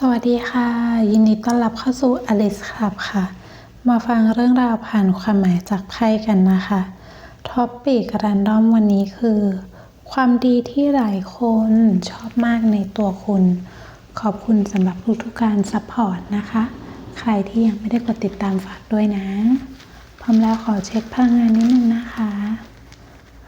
สวัสดีค่ะ ยินดีต้อนรับเข้าสู่ Alice Club ค่ะ มาฟังเรื่องราวผ่านความหมายจากไพ่กันนะคะท็อปปิกรันดอมวันนี้คือ ความดีที่หลายคนชอบมากในตัวคุณ ขอบคุณสำหรับทุกๆการซัพพอร์ตนะคะ ใครที่ยังไม่ได้กดติดตามฝากด้วยนะ พร้อมแล้วขอเช็คพลังงานนิดนึงนะคะ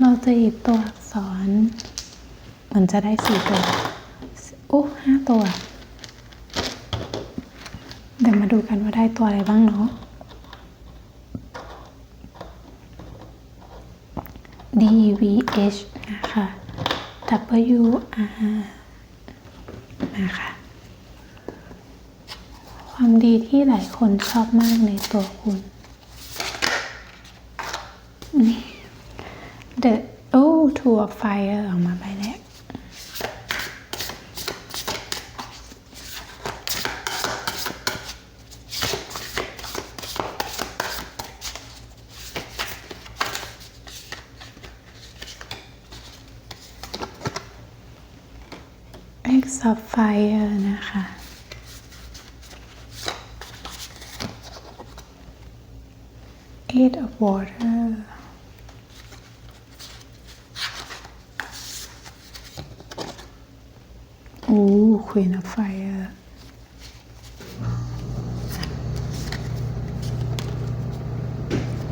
เราจะหยิบตัวอักษรเหมือนจะได้สี่ตัวโอ้ห้าตัว ดี๋ยวมาดูกันว่าได้ตัวอะไรบ้างเนาะ D V H นะคะ W R นะคะ ความดีที่หลายคนชอบมากในตัวคุณนี่ The Oh Two of Fire ออกมาไปแล้ว X of Fire นะคะ Eight of Water โอ้ Queen of Fire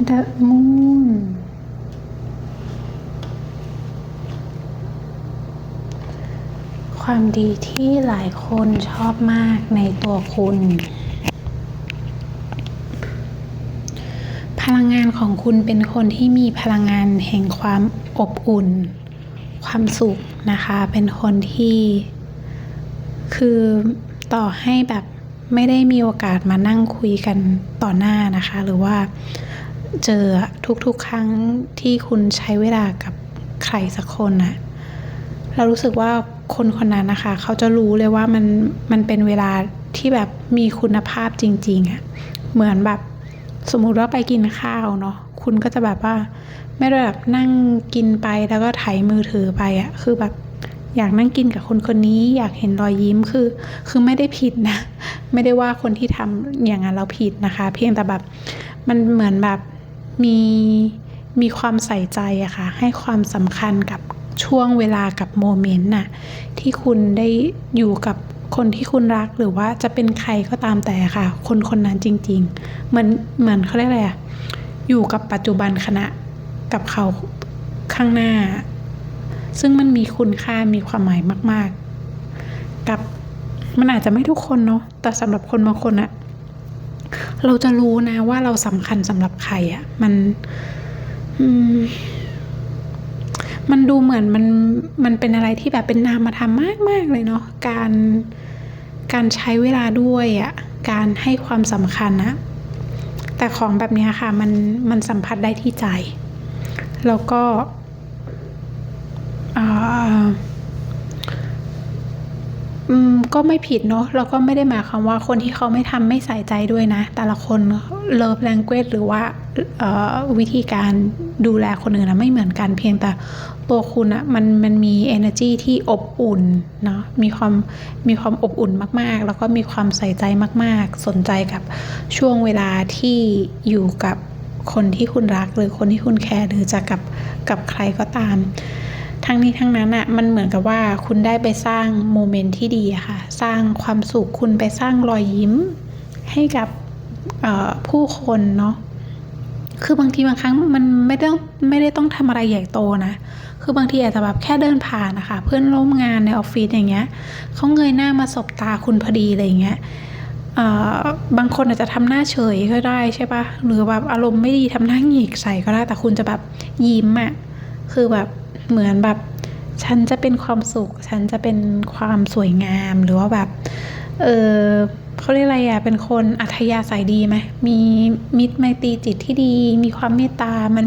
The Moon ความดีที่หลายคนชอบมากในตัวคุณ พลังงานของคุณเป็นคนที่มีพลังงานแห่งความอบอุ่น ความสุขนะคะ เป็นคนที่คือต่อให้แบบไม่ได้มีโอกาสมานั่งคุยกันต่อหน้านะคะ หรือว่าเจอทุกๆครั้งที่คุณใช้เวลากับใครสักคนนะ เรารู้สึกว่าคนคนนั้นนะคะ เขาจะรู้เลยว่ามันมันเป็นเวลาที่แบบมีคุณภาพจริงๆอะ่ะเหมือนแบบสมมุติว่าไปกินข้าวเนาะคุณก็จะแบบว่า ไม่ได้แบบนั่งกินไปแล้วก็ไถมือถือไปอะ่ะคือแบบอยากนั่งกินกับคนคนนี้ อยากเห็นรอยยิ้มคือ คือไม่ได้ผิดนะ ไม่ได้ว่าคนที่ทำอย่างนั้นเราผิดนะคะ เพียงแต่แบบมันเหมือนแบบมีมีความใส่ใจอะค่ะให้ความสำคัญกับ ช่วงเวลากับโมเมนต์น่ะที่คุณได้อยู่กับคนที่คุณรักหรือว่าจะเป็นใครก็ตามแต่ค่ะ คนคนนั้นจริงๆ เหมือนเหมือนเขาเรียกอะไรอะอยู่กับปัจจุบันขณะกับเขาข้างหน้า ซึ่งมันมีคุณค่ามีความหมายมาก ๆ กับมันอาจจะไม่ทุกคนเนาะแต่สำหรับคนบางคนอะเราจะรู้นะว่าเราสำคัญสำหรับใครอะมันอื มันดูเหมือนมันมันเป็นอะไรที่แบบเป็นนามธรรมมากมากเลยเนาะการการใช้เวลาด้วยอะ่ะการให้ความสำคัญนะแต่ของแบบนี้ค่ะมันมันสัมผัสได้ที่ใจ แล้วก็อ่า มก็ไม่ผิดเนาะแล้วก็ไม่ได้หมายความว่าคนที่เขาไม่ทำไม่ใส่ใจด้วยนะ แต่ละคนเลิฟแลงเกจหรือว่าวิธีการดูแลคนอื่นนะไม่เหมือนกันเพียงแต่ตัวคุณอะมันมันมี energy ที่อบอุ่นเนาะมีความมีความอบอุ่นมาก ๆ แล้วก็มีความใส่ใจมาก ๆ สนใจกับช่วงเวลาที่อยู่กับคนที่คุณรักหรือคนที่คุณแคร์หรือจะกับกับใครก็ตาม ทั้งนี้ทั้งนั้นอะมันเหมือนกับว่าคุณได้ไปสร้างโมเมนต์ที่ดีค่ะ สร้างความสุขคุณไปสร้างรอยยิ้มให้กับผู้คนเนาะคือบางทีบางครั้งมันไม่ต้องไม่ได้ต้องทำอะไรใหญ่โตนะ คือบางทีอาจจะแบบแค่เดินผ่านนะคะ เพื่อนร่วมงานในออฟฟิศอย่างเงี้ยเขาเงยหน้ามาสบตาคุณพอดีอะไรเงี้ยบางคนอาจจะทำหน้าเฉยก็ได้ใช่ปะหรือแบบอารมณ์ไม่ดีทำหน้าหงิกใส่ก็ได้แต่คุณจะแบบยิ้มอะคือแบบ เหมือนแบบฉันจะเป็นความสุข ฉันจะเป็นความสวยงามหรือว่าแบบ เออเขาเรียกอะไรอะเป็นคนอัธยาศัยดีไหมมีมิตรไมตรีจิตที่ดี มีความเมตตา มัน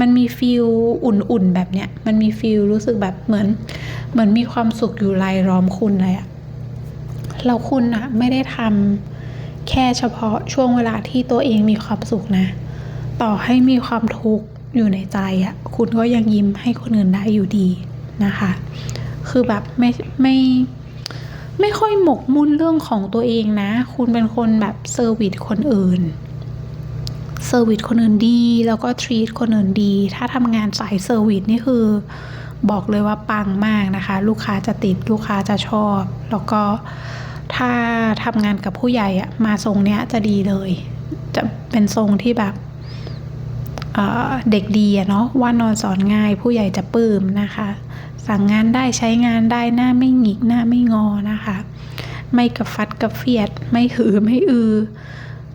มันมีฟิลอุ่นๆแบบเนี้ย มันมีฟิลรู้สึกแบบเหมือน เหมือนมีความสุขอยู่รายล้อมคุณเลยอะเราคุณอะไม่ได้ทำแค่เฉพาะช่วงเวลาที่ตัวเองมีความสุขนะ ต่อให้มีความทุกข์ อยู่ในใจอะคุณก็ยังยิ้มให้คนอื่นได้อยู่ดีนะคะ คือแบบไม่ไม่ไม่ค่อยหมกมุ่นเรื่องของตัวเองนะ คุณเป็นคนแบบเซอร์วิสคนอื่นเซอร์วิสคนอื่นดีแล้วก็ทรีตคนอื่นดี ถ้าทำงานสายเซอร์วิสนี่คือบอกเลยว่าปังมากนะคะ ลูกค้าจะติดลูกค้าจะชอบ แล้วก็ถ้าทำงานกับผู้ใหญ่อะมาทรงเนี้ยจะดีเลย จะเป็นทรงที่แบบ เเด็กดีอะเนาะว่านอนสอนง่ายผู้ใหญ่จะปลื้มนะคะ สั่งงานได้ใช้งานได้หน้าไม่หงิกหน้าไม่งอนะคะ ไม่กระฟัดกระเฟียด ไม่หือไม่อือ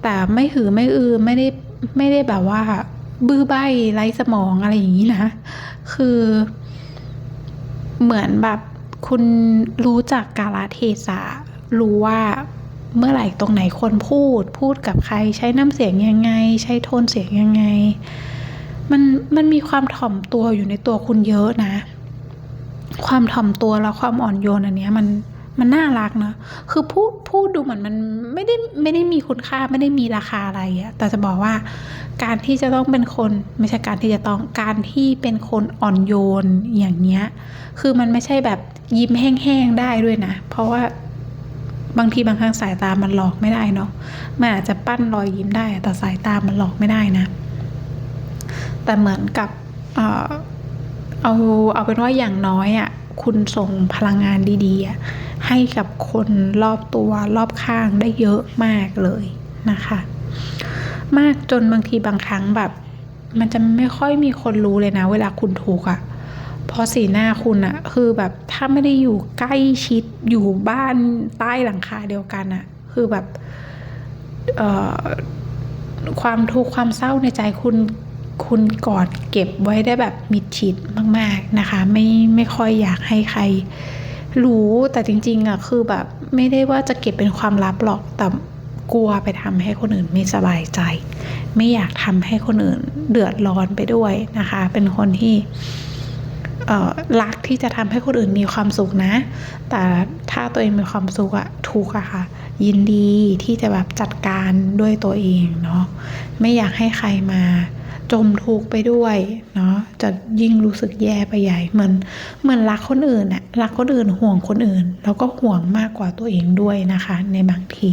แต่ไม่หือไม่อือไม่ได้ไม่ได้แบบว่า บื้อใบไร้สมองอะไรอย่างนี้นะคือเหมือนแบบคุณรู้จักกาลเทศะรู้ว่า เมื่อไหร่ตรงไหนคนพูด พูดกับใคร ใช้น้ำเสียงยังไง ใช้โทนเสียงยังไง มันมันมีความถ่อมตัวอยู่ในตัวคุณเยอะนะ ความถ่อมตัวและความอ่อนโยนอันเนี้ยมันมันน่ารักเนอะคือพูดพูดดูเหมือนมันไม่ได้ไม่ได้มีคุณค่าไม่ได้มีราคาอะไรอะแต่จะบอกว่า การที่จะต้องเป็นคนไม่ใช่การที่จะต้องการที่เป็นคนอ่อนโยนอย่างเนี้ย คือมันไม่ใช่แบบยิ้มแห้งๆได้ด้วยนะ เพราะว่า บางทีบางครั้งสายตามันหลอกไม่ได้เนาะมันอาจจะปั้นรอยยิ้มได้ แต่สายตามันหลอกไม่ได้นะ แต่เหมือนกับเออเอาเอาเป็นว่าอย่างน้อยอะ่ะคุณส่งพลังงานดีๆอะให้กับคนรอบตัวรอบข้างได้เยอะมากเลยนะคะ มากจนบางทีบางครั้งแบบ มันจะไม่ค่อยมีคนรู้เลยนะ เวลาคุณถูกอะ่ะเพราะสีหน้าคุณอะ คือแบบ ถ้าไม่ได้อยู่ใกล้ชิดอยู่บ้านใต้หลังคาเดียวกันอะคือแบบความทุกข์ความเศร้าในใจคุณคุณกอดเก็บไว้ได้แบบมิดชิดมาก ๆนะคะ ไม่ไม่ค่อยอยากให้ใคร รู้แต่จริง ๆอะคือแบบไม่ได้ว่าจะเก็บเป็นความลับหรอกแต่กลัวไปทำให้คนอื่นไม่สบายใจ ไม่อยากทำให้คนอื่นเดือดร้อนไปด้วยนะคะ เป็นคนที่ รักที่จะทำให้คนอื่นมีความสุขนะ แต่ถ้าตัวเองมีความสุขอะทุกอะค่ะ ยินดีที่จะแบบจัดการด้วยตัวเองเนาะไม่อยากให้ใครมาจมทุกไปด้วยเนาะจะยิ่งรู้สึกแย่ไปใหญ่เหมือนเหมือนรักคนอื่นอะรักคนอื่นห่วงคนอื่น แล้วก็ห่วงมากกว่าตัวเองด้วยนะคะ ในบางที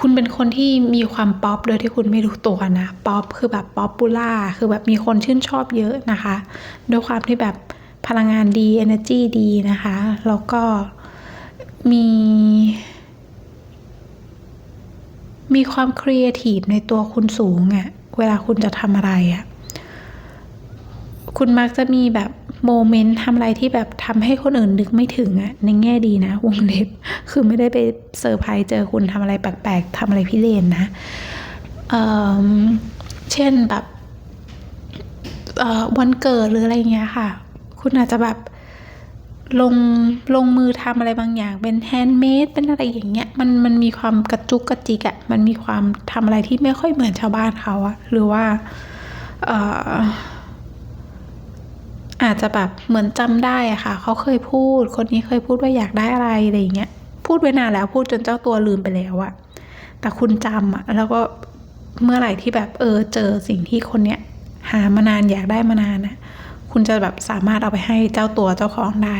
คุณเป็นคนที่มีความป๊อปโดยที่คุณไม่รู้ตัวนะ ป๊อปคือแบบป๊อปปูล่า คือแบบมีคนชื่นชอบเยอะนะคะด้วยความที่แบบพลังงานดี energy ดีนะคะ แล้วก็มี มีความครีเอทีฟในตัวคุณสูงอะ่ะ เวลาคุณจะทำอะไรอะ่ะ คุณมักจะมีแบบ โมเมนต์ทำอะไรที่แบบทำให้คนอื่นนึกไม่ถึงอะในแง่ดีนะ วงเล็บ คือไม่ได้ไปเซอร์ไพรส์เจอคุณทำอะไรแปลกๆทำอะไรพิเรนนะเเช่นแบบวันเกิดหรืออะไรเงี้ยค่ะ คุณอาจจะแบบลงลงมือทำอะไรบางอย่าง เป็นแฮนด์เมดเป็นอะไรอย่างเงี้ยมันมันมีความกระจุกกระจิกอะมันมีความทำอะไรที่ไม่ค่อยเหมือนชาวบ้านเขาอะหรือว่าเอาจจะแบบเหมือนจำได้อะค่ะ เขาเคยพูด คนนี้เคยพูดว่าอยากได้อะไรอะไรอย่างเงี้ย พูดไว้นานแล้วพูดจนเจ้าตัวลืมไปแล้วอะแต่คุณจำอะแล้วก็เมื่อไหร่ที่แบบเออเจอสิ่งที่คนเนี้ยหามานานอยากได้มานานนะคุณจะแบบสามารถเอาไปให้เจ้าตัวเจ้าของได้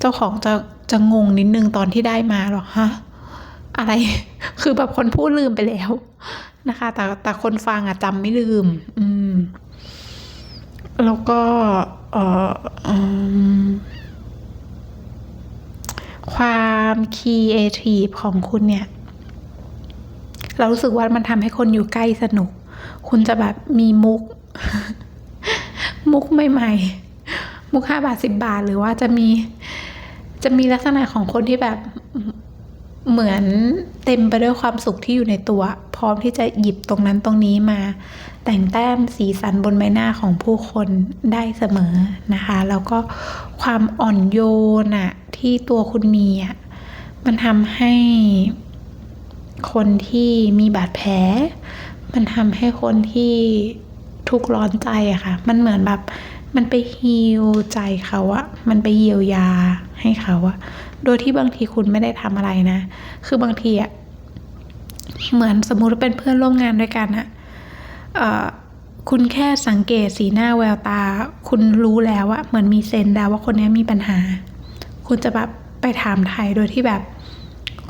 เจ้าของจะจะงงนิดนึงตอนที่ได้มาหรอฮะอะไร คือแบบคนพูดลืมไปแล้วนะคะ แต่แต่คนฟังอะจำไม่ลืม อืม แล้วก็ความคีเอทีฟของคุณเนี่ย เรารู้สึกว่ามันทำให้คนอยู่ใกล้สนุก คุณจะแบบมีมุก มุกใหม่ๆ มุกห้าบาทสิบบาท หรือว่าจะมี จะมีลักษณะของคนที่แบบ เหมือนเต็มไปด้วยความสุขที่อยู่ในตัว พร้อมที่จะหยิบตรงนั้นตรงนี้มา แต่งแต้มสีสันบนใบหน้าของผู้คนได้เสมอนะคะ แล้วก็ความอ่อนโยนอะที่ตัวคุณมีอะมันทำให้คนที่มีบาดแผล มันทำให้คนที่ทุกข์ร้อนใจอะค่ะ มันเหมือนแบบมันไปฮีลใจเขาอะมันไปเยียวยาให้เขาอะ โดยที่บางทีคุณไม่ได้ทำอะไรนะ คือบางทีอะเหมือนสมมุติเป็นเพื่อนร่วมงานด้วยกันอะเอ่อคุณแค่สังเกตสีหน้าแววตา คุณรู้แล้วว่าเหมือนมีเซนส์แล้วว่าคนนี้มีปัญหา คุณจะแบบไปถามไทยโดยที่แบบ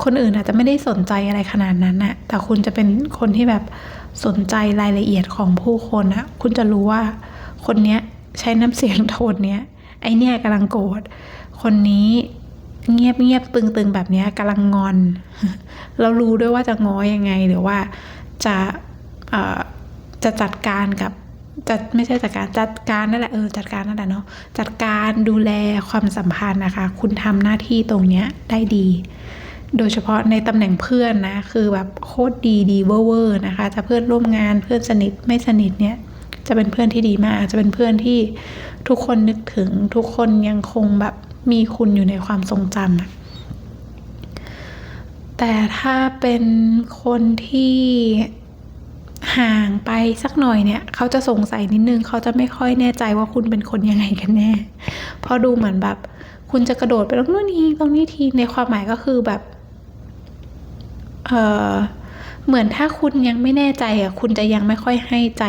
คนอื่นอาจจะไม่ได้สนใจอะไรขนาดนั้นน่ะแต่คุณจะเป็นคนที่แบบสนใจรายละเอียดของผู้คนนะคุณจะรู้ว่าคนเนี้ยใช้น้ำเสียงโทนเนี้ยไอเนี้ยกำลังโกรธ คนนี้ เงียบเงียบตึงๆแบบนี้กำลังงอน เรารู้ด้วยว่าจะง้อยังไงหรือว่าจะเอ่อจะจัดการกับจะไม่ใช่จัดการจัดการนั่นแหละเออจัดการนั่นแหละเนาะจัดการดูแลความสัมพันธ์นะคะ คุณทำหน้าที่ตรงเนี้ยได้ดี โดยเฉพาะในตำแหน่งเพื่อนนะ คือแบบโคตรดีดีเวอร์นะคะจะเพื่อนร่วมงานเพื่อนสนิทไม่สนิทเนี่ยจะเป็นเพื่อนที่ดีมาก จะเป็นเพื่อนที่ทุกคนนึกถึงทุกคนยังคงแบบ มีคุณอยู่ในความทรงจำแต่ถ้าเป็นคนที่ห่างไปสักหน่อยเนี่ย เขาจะสงสัยนิดนึง เขาจะไม่ค่อยแน่ใจว่าคุณเป็นคนยังไงกันแน่เพราะดูเหมือนแบบ คุณจะกระโดดไปตรงนู้นทีตรงนี้ทีในความหมายก็คือแบบเออเหมือนถ้าคุณยังไม่แน่ใจอะคุณจะยังไม่ค่อยให้ใจ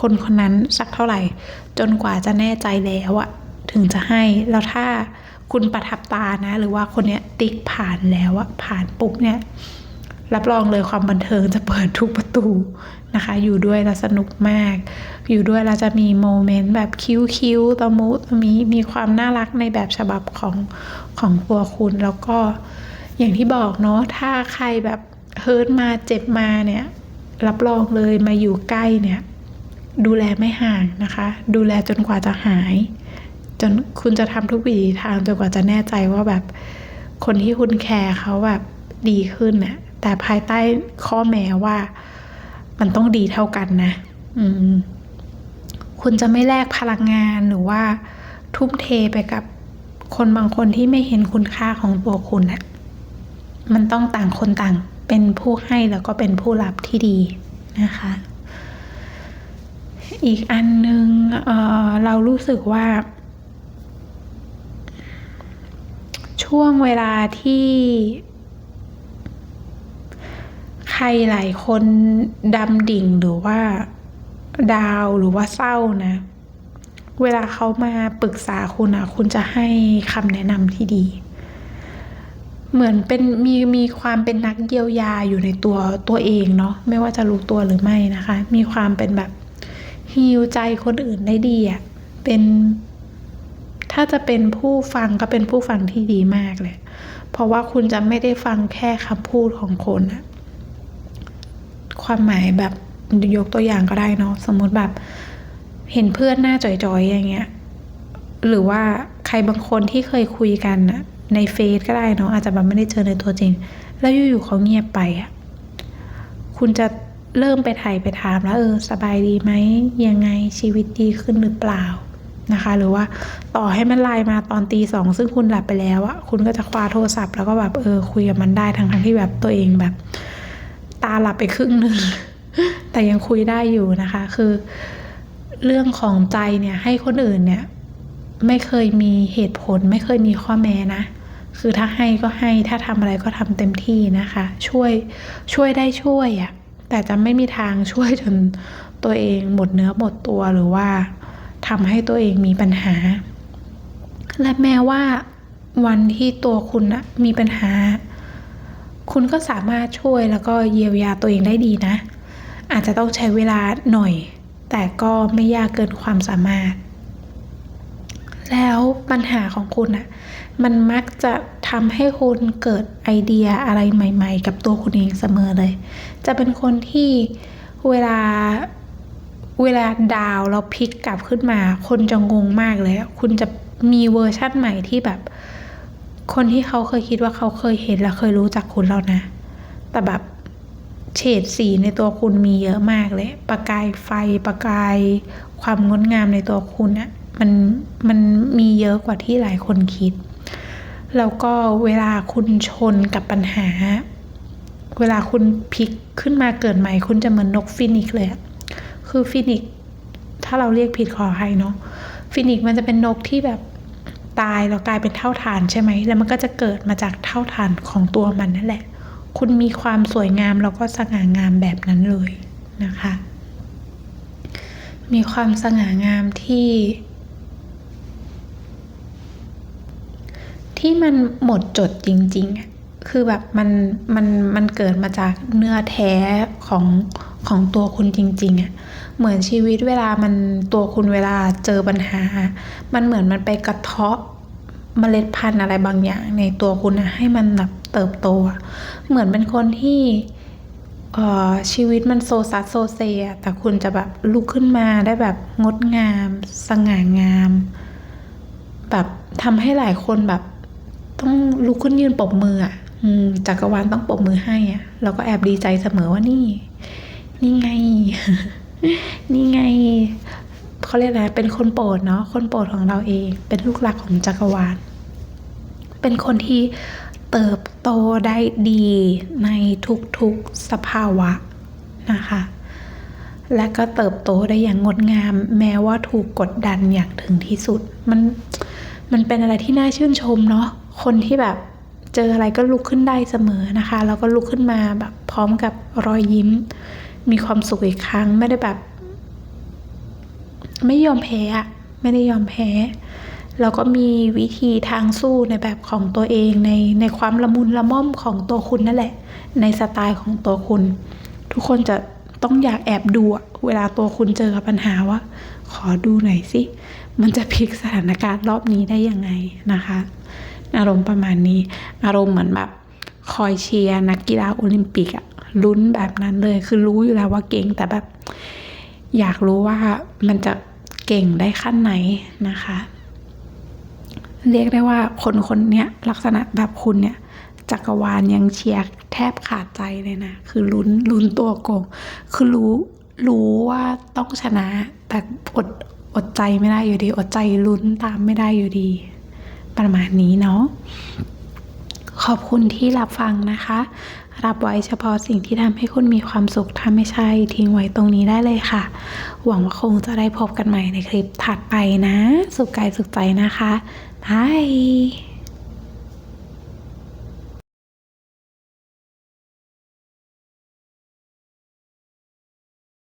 คนคนนั้นสักเท่าไหร่ จนกว่าจะแน่ใจแล้วอะ ถึงจะให้ แล้วถ้าคุณประทับตานะ หรือว่าคนเนี้ยติ๊กผ่านแล้วอะผ่านปุ๊บเนี่ยรับรองเลยความบันเทิงจะเปิดทุกประตูนะคะ อยู่ด้วยแล้วสนุกมาก อยู่ด้วยเราจะมีโมเมนต์แบบคิ้วๆตะมุตะมีมีความน่ารักในแบบฉบับของของตัวคุณแล้วก็อย่างที่บอกเนาะถ้าใครแบบเฮิร์ตมาเจ็บมาเนี่ย รับรองเลยมาอยู่ใกล้เนี่ย ดูแลไม่ห่างนะคะ ดูแลจนกว่าจะหาย จนคุณจะทำทุกวิถีทางจนกว่าจะแน่ใจว่าแบบคนที่คุณแคร์เขาแบบดีขึ้นน่ะ แต่ภายใต้ข้อแม้ว่า มันต้องดีเท่ากันนะ อืม คุณจะไม่แลกพลังงานหรือว่า ทุ่มเทไปกับคนบางคนที่ไม่เห็นคุณค่าของตัวคุณน่ะ มันต้องต่างคนต่าง เป็นผู้ให้แล้วก็เป็นผู้รับที่ดีนะคะ อีกอันหนึ่งเเรารู้สึกว่า ช่วงเวลาที่ ใครหลายคนดำดิ่งหรือว่า ดาวหรือว่าเศร้านะ เวลาเขามาปรึกษาคุณอะคุณจะให้คำแนะนำที่ดี เหมือนเป็นมีมีความเป็นนักเยียวยาอยู่ในตัวตัวเองเนาะไม่ว่าจะรู้ตัวหรือไม่นะคะ มีความเป็นแบบฮีลใจคนอื่นได้ดีอะเป็น ถ้าจะเป็นผู้ฟังก็เป็นผู้ฟังที่ดีมากเลย เพราะว่าคุณจะไม่ได้ฟังแค่คำพูดของคนอะความหมายแบบยกตัวอย่างก็ได้เนาะสมมติแบบเห็นเพื่อนหน้าจ่อยๆอย่างเงี้ย หรือว่าใครบางคนที่เคยคุยกันนะในเฟซก็ได้เนาะอาจจะแบบไม่ได้เจอในตัวจริง แล้วอยู่ๆเขาเงียบไปอะคุณจะเริ่มไปไถ่ไปถามแล้วเออสบายดีไหมยังไงชีวิตดีขึ้นหรือเปล่า นะคะ หรือว่าต่อให้มันไลน์มาตอนตีสองซึ่งคุณหลับไปแล้วอะคุณก็จะคว้าโทรศัพท์แล้วก็แบบเออคุยกับมันได้ทั้งทั้งที่แบบตัวเองแบบ ตาหลับไปครึ่งหนึ่งแต่ยังคุยได้อยู่นะคะ คือ เรื่องของใจเนี่ย ให้คนอื่นเนี่ย ไม่เคยมีเหตุผล ไม่เคยมีข้อแม้นะคือถ้าให้ก็ให้ถ้าทำอะไรก็ทำเต็มที่นะคะ ช่วยช่วยได้ช่วยอะ่ะแต่จะไม่มีทางช่วยจนตัวเองหมดเนื้อหมดตัวหรือว่า ทำให้ตัวเองมีปัญหา และแม้ว่าวันที่ตัวคุณนะมีปัญหา คุณก็สามารถช่วยแล้วก็เยียวยาตัวเองได้ดีนะ อาจจะต้องใช้เวลาหน่อย แต่ก็ไม่ยากเกินความสามารถ แล้วปัญหาของคุณอะมันมักจะทำให้คุณเกิดไอเดียอะไรใหม่ ๆ กับตัวคุณเองเสมอเลย จะเป็นคนที่เวลา เวลาดาวเราพลิกกลับขึ้นมา คนจะงงมากเลย คุณจะมีเวอร์ชั่นใหม่ที่แบบ คนที่เขาเคยคิดว่าเขาเคยเห็นและเคยรู้จักคุณแล้วนะ แต่แบบเฉดสีในตัวคุณมีเยอะมากเลย ประกายไฟประกายความงดงามในตัวคุณอะมันมันมีเยอะกว่าที่หลายคนคิด แล้วก็เวลาคุณชนกับปัญหา เวลาคุณพลิกขึ้นมาเกิดใหม่ คุณจะเหมือนนกฟินิกเลยอะ คือฟินิกถ้าเราเรียกผิดขอให้เนาะฟินิกมันจะเป็นนกที่แบบตายแล้วกลายเป็นเท่าฐานใช่ไหม แล้วมันก็จะเกิดมาจากเท่าฐานของตัวมันนั่นแหละ คุณมีความสวยงามแล้วก็สง่างามแบบนั้นเลยนะคะ มีความสง่างามที่ ที่มันหมดจดจริงๆอะ คือแบบมันมันมันเกิดมาจากเนื้อแท้ของของตัวคุณจริงๆอะเหมือนชีวิตเวลามันตัวคุณเวลาเจอปัญหา มันเหมือนมันไปกระเทาะเมล็ดพันธุ์อะไรบางอย่าง ในตัวคุณนะให้มันแบบเติบโตอะเหมือนเป็นคนที่เออชีวิตมันโซซัสโซเซอะแต่คุณจะแบบลุกขึ้นมาได้แบบงดงาม สง่างาม แบบทำให้หลายคนแบบต้องลุกขึ้นยืนปรบมืออะ จักรวาลต้องปรบมือให้อะเราก็แอบดีใจเสมอว่านี่ นี่ไง นี่ไงเขาเรียกอะไรเป็นคนโปรดเนาะคนโปรดของเราเอง เป็นลูกหลักของจักรวาล เป็นคนที่เติบโตได้ดีในทุกๆสภาวะนะคะ และก็เติบโตได้อย่างงดงาม แม้ว่าถูกกดดันอย่างถึงที่สุด มันมันเป็นอะไรที่น่าชื่นชมเนาะคนที่แบบ เจออะไรก็ลุกขึ้นได้เสมอนะคะ แล้วก็ลุกขึ้นมาแบบพร้อมกับรอยยิ้ม มีความสุขอีกครั้งไม่ได้แบบ ไม่ยอมแพ้อะไม่ได้ยอมแพ้แล้วก็มีวิธีทางสู้ในแบบของตัวเองในในความละมุนละม่อมของตัวคุณนั่นแหละ ในสไตล์ของตัวคุณ ทุกคนจะต้องอยากแอบดูเวลาตัวคุณเจอกับปัญหาว่า ขอดูหน่อยสิ มันจะพลิกสถานการณ์รอบนี้ได้ยังไงนะคะ อารมณ์ประมาณนี้ อารมณ์เหมือนแบบคอยเชียร์นักกีฬาโอลิมปิกอะลุ้นแบบนั้นเลย คือรู้อยู่แล้วว่าเก่งแต่แบบ อยากรู้ว่ามันจะเก่งได้ขั้นไหนนะคะ เรียกได้ว่าคนคนเนี้ยลักษณะแบบคุณเนี่ยจักรวาลยังเชียร์แทบขาดใจเลยนะ คือลุ้นลุ้นตัวโกง คือรู้รู้ว่าต้องชนะ แต่อดอดใจไม่ได้อยู่ดี อดใจลุ้นตามไม่ได้อยู่ดี ประมาณนี้เนาะขอบคุณที่รับฟังนะคะ รับไว้เฉพาะสิ่งที่ทำให้คุณมีความสุข ถ้าไม่ใช่ทิ้งไว้ตรงนี้ได้เลยค่ะ หวังว่าคงจะได้พบกันใหม่ในคลิปถัดไปนะ สุขกายสุขใจนะคะบาย